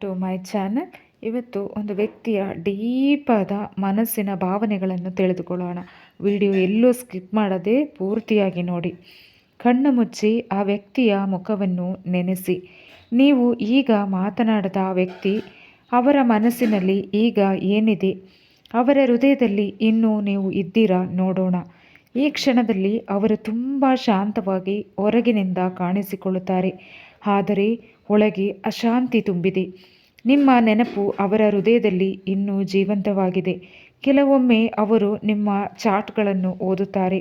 To my channel ಇವತ್ತು ಒಂದು ವ್ಯಕ್ತಿಯ ಡೀಪಾದ ಮನಸ್ಸಿನ ಭಾವನೆಗಳನ್ನು ತಿಳಿದುಕೊಳ್ಳೋಣ. ವಿಡಿಯೋ ಎಲ್ಲೂ ಸ್ಕಿಪ್ ಮಾಡದೆ ಪೂರ್ತಿಯಾಗಿ ನೋಡಿ. ಕಣ್ಣು ಮುಚ್ಚಿ ಆ ವ್ಯಕ್ತಿಯ ಮುಖವನ್ನು ನೆನೆಸಿ. ನೀವು ಈಗ ಮಾತನಾಡದ ವ್ಯಕ್ತಿ, ಅವರ ಮನಸ್ಸಿನಲ್ಲಿ ಈಗ ಏನಿದೆ? ಅವರ ಹೃದಯದಲ್ಲಿ ಇನ್ನೂ ನೀವು ಇದ್ದೀರಾ? ನೋಡೋಣ. ಈ ಕ್ಷಣದಲ್ಲಿ ಅವರು ತುಂಬ ಶಾಂತವಾಗಿ ಹೊರಗಿನಿಂದ ಕಾಣಿಸಿಕೊಳ್ಳುತ್ತಾರೆ. ಆದರೆ ಒಳಗೆ ಅಶಾಂತಿ ತುಂಬಿದೆ. ನಿಮ್ಮ ನೆನಪು ಅವರ ಹೃದಯದಲ್ಲಿ ಇನ್ನೂ ಜೀವಂತವಾಗಿದೆ. ಕೆಲವೊಮ್ಮೆ ಅವರು ನಿಮ್ಮ ಚಾಟ್ಗಳನ್ನು ಓದುತ್ತಾರೆ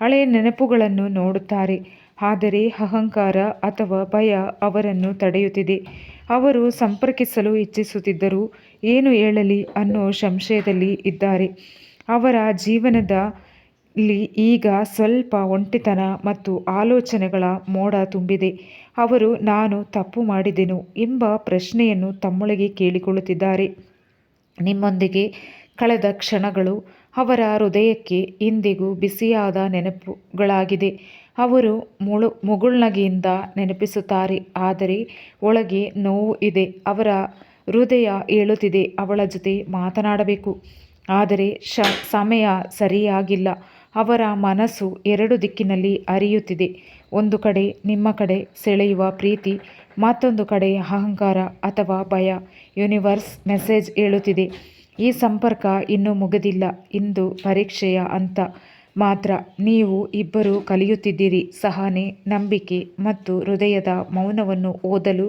ಹಳೆಯ ನೆನಪುಗಳನ್ನು ನೋಡುತ್ತಾರೆ. ಆದರೆ ಅಹಂಕಾರ ಅಥವಾ ಭಯ ಅವರನ್ನು ತಡೆಯುತ್ತಿದೆ. ಅವರು ಸಂಪರ್ಕಿಸಲು ಇಚ್ಛಿಸುತ್ತಿದ್ದರೂ ಏನು ಹೇಳಲಿ ಅನ್ನೋ ಸಂಶಯದಲ್ಲಿ ಇದ್ದಾರೆ. ಅವರ ಜೀವನದ ಇಲ್ಲಿ ಈಗ ಸ್ವಲ್ಪ ಒಂಟಿತನ ಮತ್ತು ಆಲೋಚನೆಗಳ ಮೋಡ ತುಂಬಿದೆ. ಅವರು, ನಾನು ತಪ್ಪು ಮಾಡಿದೆನು ಎಂಬ ಪ್ರಶ್ನೆಯನ್ನು ತಮ್ಮೊಳಗೆ ಕೇಳಿಕೊಳ್ಳುತ್ತಿದ್ದಾರೆ. ನಿಮ್ಮೊಂದಿಗೆ ಕಳೆದ ಕ್ಷಣಗಳು ಅವರ ಹೃದಯಕ್ಕೆ ಇಂದಿಗೂ ಬಿಸಿಯಾದ ನೆನಪುಗಳಾಗಿದೆ. ಅವರು ಮುಳು, ಮುಗುಳ್ನಗೆಯಿಂದ ನೆನಪಿಸುತ್ತಾರೆ, ಆದರೆ ಒಳಗೆ ನೋವು ಇದೆ, ಅವರ ಹೃದಯ ಹೇಳುತ್ತಿದೆ ಅವಳ ಜೊತೆ ಮಾತನಾಡಬೇಕು. ಆದರೆ ಶ, ಸಮಯ ಸರಿಯಾಗಿಲ್ಲ. ಅವರ ಮನಸ್ಸು ಎರಡು ದಿಕ್ಕಿನಲ್ಲಿ ಅರಿಯುತ್ತಿದೆ. ಒಂದು ಕಡೆ ನಿಮ್ಮ ಕಡೆ ಸೆಳೆಯುವ ಪ್ರೀತಿ, ಮತ್ತೊಂದು ಕಡೆ ಅಹಂಕಾರ ಅಥವಾ ಭಯ. ಯೂನಿವರ್ಸ್ ಮೆಸೇಜ್ ಹೇಳುತ್ತಿದೆ, ಈ ಸಂಪರ್ಕ ಇನ್ನೂ ಮುಗಿದಿಲ್ಲ, ಇಂದು ಪರೀಕ್ಷೆಯ ಅಂತ ಮಾತ್ರ ನೀವು ಇಬ್ಬರು ಕಲಿಯುತ್ತಿದ್ದೀರಿ, ಸಹನೆ, ನಂಬಿಕೆ ಮತ್ತು ಹೃದಯದ ಮೌನವನ್ನು ಓದಲು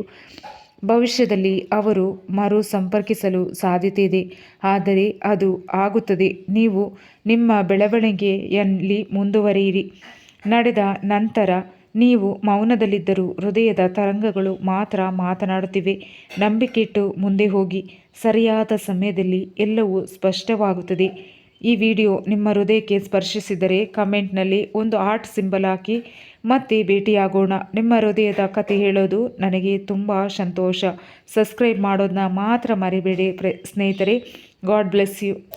ಭವಿಷ್ಯದಲ್ಲಿ ಅವರು ಮರು ಸಂಪರ್ಕಿಸಲು ಸಾಧ್ಯತೆ ಇದೆ ಆದರೆ ಅದು ಆಗುತ್ತದೆ. ನೀವು ನಿಮ್ಮ ಬೆಳವಣಿಗೆಯಲ್ಲಿ ಮುಂದುವರಿಯಿರಿ. ನಡೆದ ನಂತರ ನೀವು ಮೌನದಲ್ಲಿದ್ದರೂ ಹೃದಯದ ತರಂಗಗಳು ಮಾತ್ರ ಮಾತನಾಡುತ್ತಿವೆ. ನಂಬಿಕೆಟ್ಟು ಮುಂದೆ ಹೋಗಿ. ಸರಿಯಾದ ಸಮಯದಲ್ಲಿ ಎಲ್ಲವೂ ಸ್ಪಷ್ಟವಾಗುತ್ತದೆ. ಈ ವಿಡಿಯೋ ನಿಮ್ಮ ಹೃದಯಕ್ಕೆ ಸ್ಪರ್ಶಿಸಿದರೆ ಕಮೆಂಟ್ನಲ್ಲಿ ಒಂದು ಆರ್ಟ್ ಸಿಂಬಲ್ ಹಾಕಿ. ಮತ್ತೆ ಭೇಟಿಯಾಗೋಣ. ನಿಮ್ಮ ಹೃದಯದ ಕತೆ ಹೇಳೋದು ನನಗೆ ತುಂಬ ಸಂತೋಷ. ಸಬ್ಸ್ಕ್ರೈಬ್ ಮಾಡೋದನ್ನ ಮಾತ್ರ ಮರಿಬೇಡಿ ಸ್ನೇಹಿತರೆ. God bless you.